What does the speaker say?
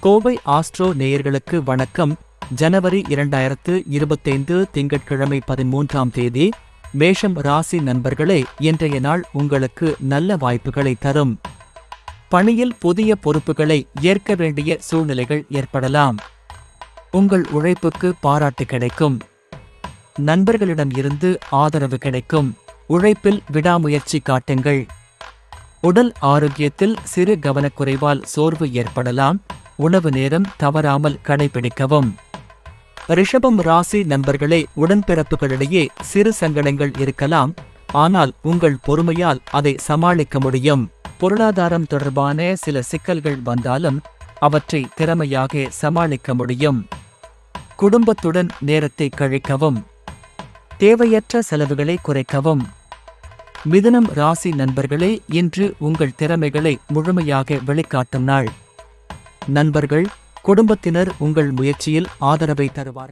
Kovai astro நேயர்களுக்கு வணக்கம். ஜனவரி இரண்டாயிரத்து இருபத்தைந்து திங்கட்கிழமை பதிமூன்றாம் தேதி மேஷம் ராசி நண்பர்களே இன்றைய நாள் உங்களுக்கு நல்ல வாய்ப்புகளை தரும். பணியில் புதிய பொறுப்புகளை ஏற்க வேண்டிய சூழ்நிலைகள் ஏற்படலாம். உங்கள் உழைப்புக்கு பாராட்டு கிடைக்கும். நண்பர்களிடம் இருந்து ஆதரவு கிடைக்கும். உழைப்பில் விடாமுயற்சி காட்டுங்கள். உடல் ஆரோக்கியத்தில் சிறு கவனக்குறைவால் சோர்வு ஏற்படலாம். உணவு நேரம் தவறாமல் கடைபிடிக்கவும். ரிஷபம் ராசி நண்பர்களே உடன்பிறப்புகளிடையே சிறு சங்கடங்கள் இருக்கலாம் ஆனால் உங்கள் பொறுமையால் அதை சமாளிக்க முடியும். பொருளாதாரம் தொடர்பான சில சிக்கல்கள் வந்தாலும் அவற்றை திறமையாக சமாளிக்க முடியும். குடும்பத்துடன் நேரத்தை கழிக்கவும். தேவையற்ற செலவுகளை குறைக்கவும். மிதுனம் ராசி நண்பர்களே இன்று உங்கள் திறமைகளை முழுமையாக வெளிக்காட்டும் நாள். நண்பர்கள் குடும்பத்தினர் உங்கள் முயற்சியில் ஆதரவை தருவார்